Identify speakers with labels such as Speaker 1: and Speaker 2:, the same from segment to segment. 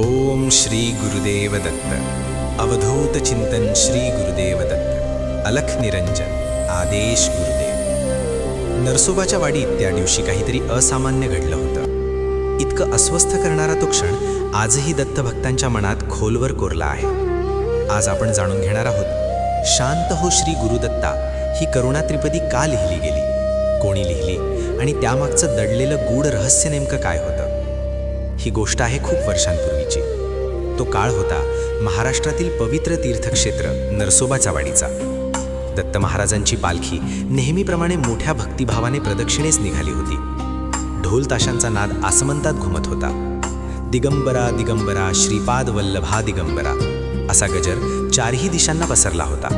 Speaker 1: ओम श्री गुरुदेव दत्त अवधूत चिंतन श्री गुरुदेव दत्त अलख निरंजन आदेश गुरुदेव नरसोबाच्या वाडीत त्या दिवशी काहीतरी असामान्य घडलं होतं इतकं अस्वस्थ करणारा तो क्षण आजही दत्त भक्तांच्या मनात खोलवर कोरला आहे आज आपण जाणून घेणार आहोत शांत हो श्री गुरुदत्ता ही करुणा त्रिपदी का लिहिली गेली कोणी लिहिली आणि त्यामागचं दडलेलं गूढ रहस्य नेमकं काय होतं ही गोष्ट आहे खूप वर्षांपूर्वीची. तो काळ होता महाराष्ट्रातील पवित्र तीर्थक्षेत्र नरसोबाच्या वाडीचा. दत्त महाराजांची पालखी नेहमीप्रमाणे मोठ्या भक्तिभावाने प्रदक्षिणेस निघाली होती. ढोल ताशांचा नाद आसमंतात घुमत होता. दिगंबरा दिगंबरा श्रीपाद वल्लभा दिगंबरा असा गजर चारही दिशांना पसरला होता.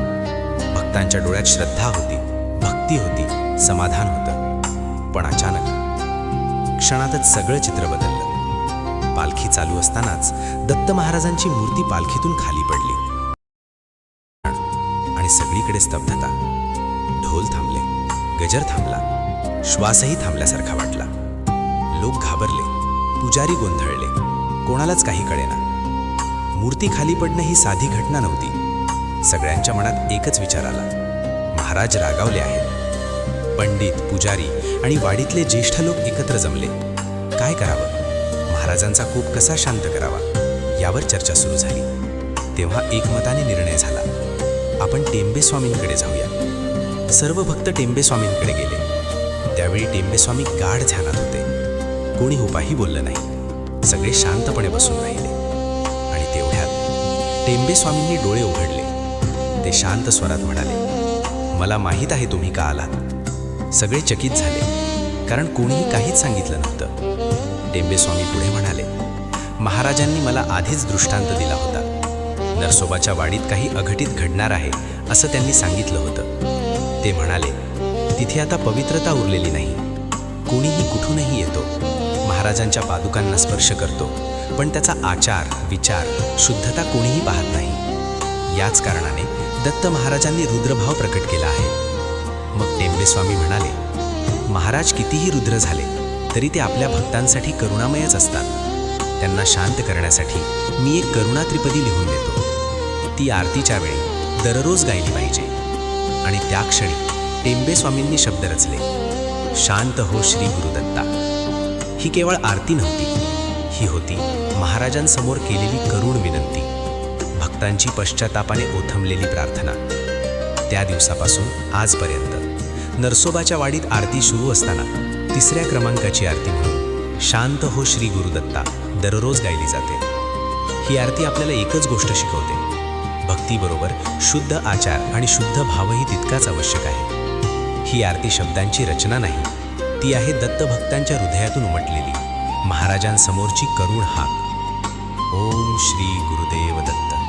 Speaker 1: भक्तांच्या डोळ्यात श्रद्धा होती भक्ती होती समाधान होतं. पण अचानक क्षणातच सगळं चित्र बदललं. पालखी चालू असतानाच दत्त महाराजांची मूर्ती पालखीतून खाली पडली. आणि सगळीकडे स्तब्धता. ढोल थांबले. गजर थांबला. श्वासही थांबल्यासारखा वाटला. लोक घाबरले. पुजारी गोंधळले. कोणालाच काही कळेना. मूर्ती खाली पडणं ही साधी घटना नव्हती. सगळ्यांच्या मनात एकच विचार आला. महाराज रागावले आहेत. पंडित पुजारी आणि वाडीतले ज्येष्ठ लोक एकत्र जमले. काय करावं? महाराजांचा कोप कसा शांत करावा यावर चर्चा सुरू झाली. तेव्हा एकमताने निर्णय झाला. आपण टेंबे स्वामींकडे जाऊया. सर्व भक्त टेंबे स्वामींकडे गेले. त्यावेळी टेंबे स्वामी गाढ ध्यानात होते. कोणी उपाही बोललं नाही. सगळे शांतपणे बसून राहिले. आणि तेवढ्यात टेंबे स्वामींनी डोळे उघडले. ते शांत स्वरात म्हणाले मला माहीत आहे तुम्ही का आलात. सगळे चकित झाले कारण कोणीही काहीच सांगितलं नव्हतं. टेंबे स्वामी पुढे म्हणाले महाराजांनी मला आधीच दृष्टांत दिला होता. नरसोबाच्या वाडीत काही अघटित घडणार आहे असं त्यांनी सांगितलं होतं. ते म्हणाले तिथे आता पवित्रता उरलेली नाही. कोणीही कुठूनही येतो. महाराजांच्या पादुकांना स्पर्श करतो. पण त्याचा आचार विचार शुद्धता कोणीही पाहत नाही. याच कारणाने दत्त महाराजांनी रुद्रभाव प्रकट केला आहे. मग टेंबे स्वामी म्हणाले महाराज कितीही रुद्र झाले तरी ते आपल्या भक्तांसाठी करुणामयच असतात. त्यांना शांत करण्यासाठी मी एक करुणा त्रिपदी लिहून देतो. ती आरतीच्या वेळी दररोज गायली पाहिजे. आणि त्या क्षणी टेंबे स्वामींनी शब्द रचले. शांत हो श्री गुरुदत्ता. ही केवळ आरती नव्हती. ही होती महाराजांसमोर केलेली करुण विनंती. भक्तांची पश्चातापाने ओथंबलेली प्रार्थना. त्या दिवसापासून आजपर्यंत नरसोबाच्या वाडीत आरती सुरू असताना तिसऱ्या क्रमांकाची आरती म्हणून शांत हो श्री गुरुदत्ता दररोज गायली जाते. ही आरती आपल्याला एकच गोष्ट शिकवते. भक्तीबरोबर शुद्ध आचार आणि शुद्ध भावही तितकाच आवश्यक आहे. ही आरती शब्दांची रचना नाही ती आहे दत्त भक्तांच्या हृदयातून उमटलेली महाराजांसमोरची करुण हाक. ओम श्री गुरुदेव दत्त.